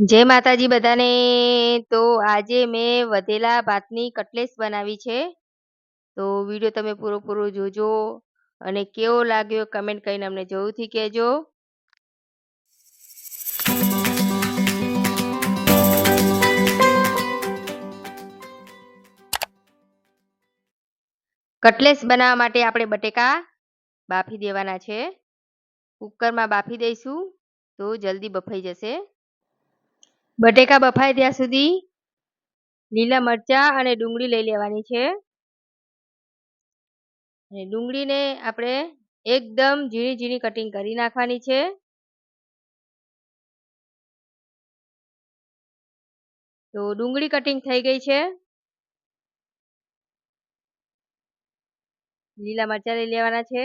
જય માતાજી બધાને. તો આજે મેં વધેલા ભાતની કટલેસ બનાવી છે. તો વીડિયો તમે પૂરો જોજો અને કેવો લાગ્યો કમેન્ટ કરીને અમને જરૂરથી કહેજો. કટલેસ બનાવવા માટે આપણે બટેકા બાફી દેવાના છે. કુકરમાં બાફી દઈશું તો જલ્દી બફાઈ જશે. બટેકા બફાય ત્યાં સુધી લીલા મરચાં અને ડુંગળી લઈ લેવાની છે. ડુંગળીને આપણે એકદમ ઝીણી ઝીણી કટિંગ કરી નાખવાની છે. તો ડુંગળી કટિંગ થઈ ગઈ છે. લીલા મરચાં લઈ લેવાના છે.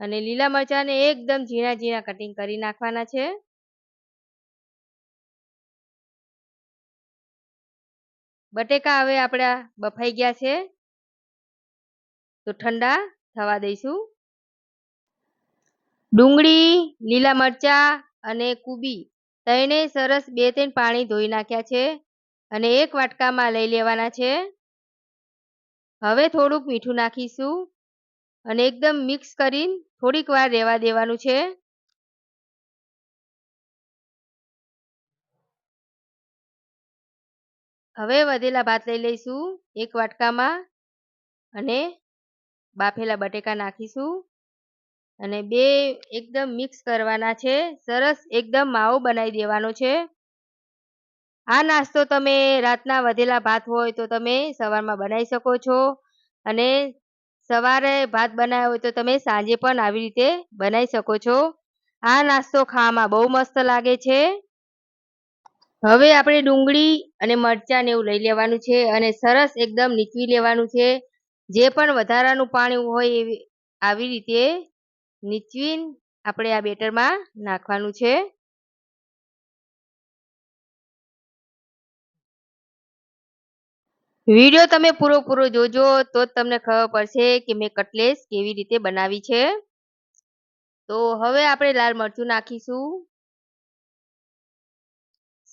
અને લીલા મરચાંને એકદમ ઝીણા ઝીણા કટિંગ કરી નાખવાના છે. બટેકા હવે આપણા બફાઈ ગયા છે. તો ઠંડા થવા દઈશું. ડુંગળી, લીલા મરચાં અને કુબી ત્રણે સરસ બે ત્રણ પાણી ધોઈ નાખ્યા છે અને એક વાટકામાં લઈ લેવાના છે. હવે થોડુંક મીઠું નાખીશું અને એકદમ મિક્સ કરીને થોડીક વાર રહેવા દેવાનું છે. હવે વધેલા ભાત લઈ લઈશું, એક વાટકામાં. અને બાફેલા બટેકા નાખીશું. અને બે એકદમ મિક્સ કરવાના છે, સરસ એકદમ માવો બનાવી દેવાનો છે. આ નાસ્તો તમે રાતના વધેલા ભાત હોય તો તમે સવારમાં બનાવી શકો છો. અને સવારે ભાત બનાવ્યો હોય તો તમે સાંજે પણ આવી રીતે બનાવી શકો છો. આ નાસ્તો ખાવામાં બહુ મસ્ત લાગે છે. હવે આપણે ડુંગળી અને મરચાંને એવું લઈ લેવાનું છે અને સરસ એકદમ નીચવી લેવાનું છે. જે પણ વધારાનું પાણી હોય એવી, આવી રીતે નીચવીને આપણે આ બેટરમાં નાખવાનું છે. વીડિયો તમે પૂરો પૂરો જોજો તો જ તમને ખબર પડશે કે મેં કટલેસ કેવી રીતે બનાવી છે. તો હવે આપણે લાલ મરચું નાખીશું.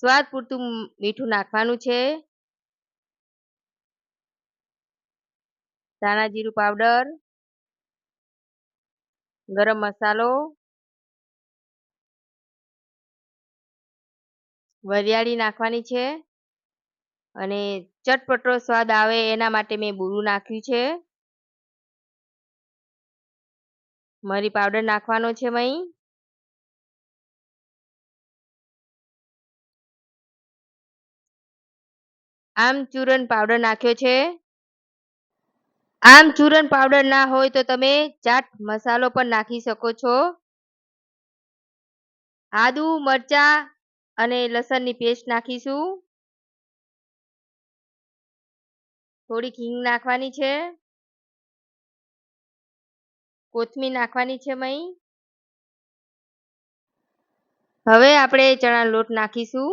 સ્વાદ પૂરતું મીઠું નાખવાનું છે. ધાણા જીરું પાવડર. ગરમ મસાલો. વરિયાળી નાખવાની છે. અને ચટપટો સ્વાદ આવે એના માટે મેં બુરું નાખ્યું છે. મરી પાવડર નાખવાનો છે મહી. આમ ચૂરણ પાવડર નાખ્યો છે. આમ ચૂરણ પાવડર ના હોય તો તમે ચાટ મસાલો પણ નાખી શકો છો. આદુ, મરચા અને લસણની પેસ્ટ નાખીશું. થોડીક હિંગ નાખવાની છે. કોથમીર નાખવાની છે મહી હવે આપણે ચણા લોટ નાખીશું.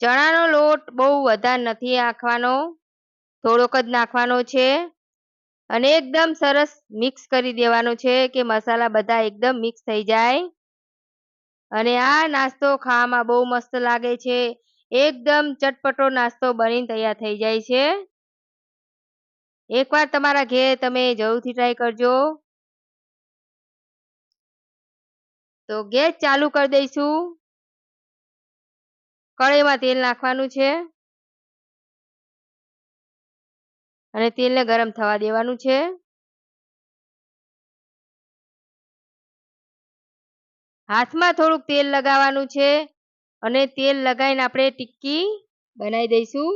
ચણાનો લોટ બહુ વધારે નથી નાખવાનો. થોડોક જ નાખવાનો છે. અને એકદમ સરસ મિક્સ કરી દેવાનો છે કે મસાલા બધા એકદમ મિક્સ થઈ જાય. અને આ નાસ્તો ખાવામાં બહુ મસ્ત લાગે છે. એકદમ ચટપટો નાસ્તો બનીને તૈયાર થઈ જાય છે. એકવાર તમારા ઘેર તમે જરૂરથી ટ્રાય કરજો. તો ગેસ ચાલુ કરી દઈશું. કઢાઈમાં તેલ નાખવાનું છે. અને તેલને ગરમ થવા દેવાનું છે. હાથમાં થોડુંક તેલ લગાવવાનું છે. અને તેલ લગાવીને આપણે ટિક્કી બનાવી દઈશું.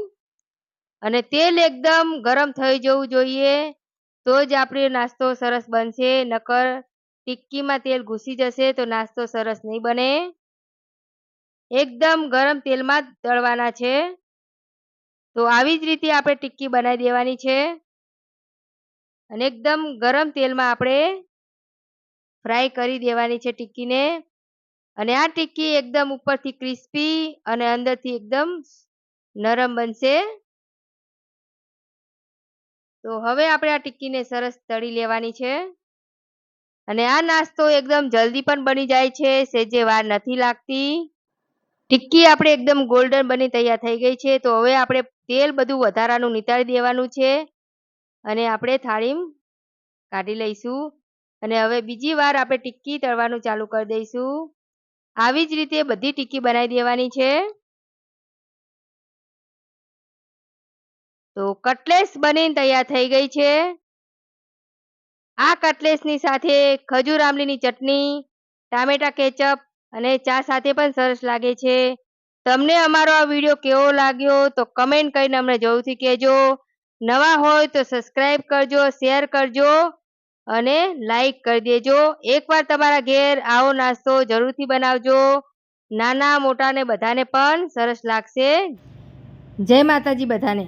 અને તેલ એકદમ ગરમ થઈ જવું જોઈએ તો જ આપણો નાસ્તો સરસ બનશે. નકર ટિક્કીમાં તેલ ઘૂસી જશે તો નાસ્તો સરસ નહીં બને. એકદમ ગરમ તેલમાં જ તળવાના છે. તો આવી જ રીતે આપણે ટિક્કી બનાવી દેવાની છે. અને એકદમ ગરમ તેલમાં આપણે ફ્રાય કરી દેવાની છે ટિક્કીને. અને આ ટિક્કી એકદમ ઉપરથી ક્રિસ્પી અને અંદરથી એકદમ નરમ બનશે. તો હવે આપણે આ ટિક્કીને સરસ તળી લેવાની છે. અને આ નાસ્તો એકદમ જલ્દી પણ બની જાય છે, સેજે વાર નથી લાગતી. ટિક્કી આપણે એકદમ ગોલ્ડન બની તૈયાર થઈ ગઈ છે, તો હવે આપણે તેલ બધું વધારાનું નિતારી દેવાનું છે. અને આપણે થાળી કાઢી લઈશું. અને હવે બીજી વાર આપણે ટિક્કી તળવાનું ચાલુ કરી દઈશું. આવી જ રીતે બધી ટીકી બનાવી દેવાની છે. તો કટલેસ બનીને તૈયાર થઈ ગઈ છે. આ કટલેસની સાથે ખજૂર આમલીની ચટણી, ટામેટા કેચઅપ અને ચા સાથે પણ સરસ લાગે છે. તમને અમારો આ વીડિયો કેવો લાગ્યો તો કમેન્ટ કરીને અમને જરૂરથી કહેજો. નવા હોય તો સબસ્ક્રાઈબ કરજો, શેર કરજો. અને લાઈક કરી દેજો. એકવાર તમારા ઘેર આવો નાસ્તો જરૂરથી બનાવજો. નાના મોટાને બધાને પણ સરસ લાગશે. જય માતાજી બધાને.